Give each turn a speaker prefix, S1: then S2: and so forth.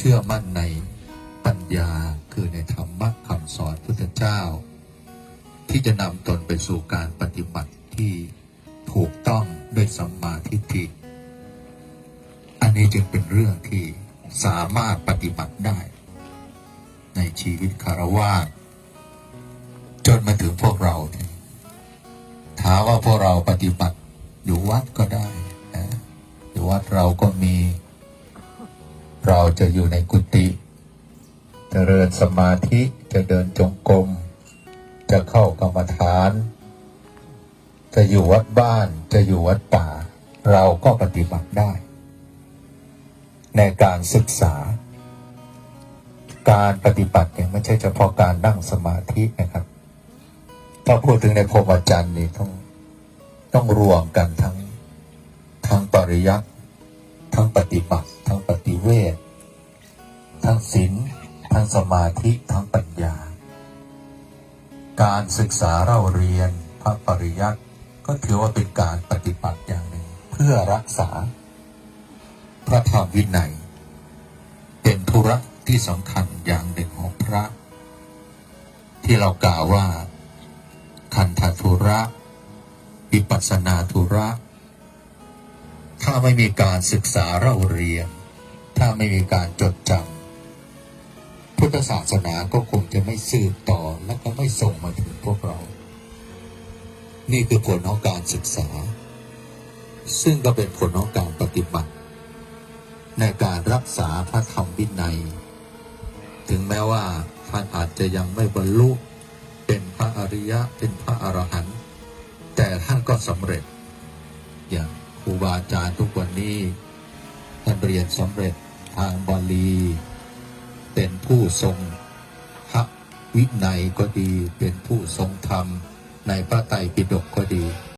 S1: เชื่อมั่นในปัญญาคือในธรรมะคำสอนพุทธเจ้า ที่จะนำตนไปสู่การปฏิบัติที่ถูกต้องด้วยสัมมาทิฏฐิ อันนี้จึงเป็นเรื่องที่สามารถปฏิบัติได้ ในชีวิตคารวะจนมาถึงพวกเราถามว่าพวกเราปฏิบัติอยู่วัดก็ได้นะอยู่วัดเราก็มี เราจะอยู่ในกุฏิเจริญสมาธิจะเดินจงกรมจะเข้ากรรมฐาน จะอยู่วัดบ้านจะอยู่วัดป่า เราก็ปฏิบัติได้ ในการศึกษา การปฏิบัติเนี่ยไม่ใช่เฉพาะการนั่งสมาธินะครับ ถ้าพูดถึงในพรหมจรรย์นี่ต้องต้องรวมกันทั้งทั้งปริยัติทั้งปฏิบัติ ทั้งปฏิเวททั้งศีลทั้งสมาธิทั้งปัญญา การศึกษาเราเรียนพระปริยัติก็ถือว่าเป็นการปฏิบัติอย่างหนึ่ง เพื่อรักษา พระธรรมวินัย เป็นธุระที่สำคัญอย่างหนึ่งของพระ ที่เรากล่าวว่า คันธธุระวิปัสสนาธุระ ถ้าไม่มีการศึกษาเราเรียน ถ้าไม่มีการจดจำพุทธศาสนาก็คงจะไม่สืบต่อและก็ไม่ส่งมาถึงพวกเรา นี่คือผลของการศึกษา ซึ่งก็เป็นผลของการปฏิบัติ ในการรักษาพระธรรมวินัย ถึงแม้ว่าท่านอาจจะยังไม่บรรลุเป็นพระอริยะเป็นพระอรหันต์แต่ท่านก็สำเร็จ อย่างครูบาอาจารย์ทุกวันนี้ท่านเรียนสำเร็จ ทางบาลี เป็นผู้ทรงพระวินัยก็ดี เป็นผู้ทรงธรรม ในพระไตรปิฎกก็ดี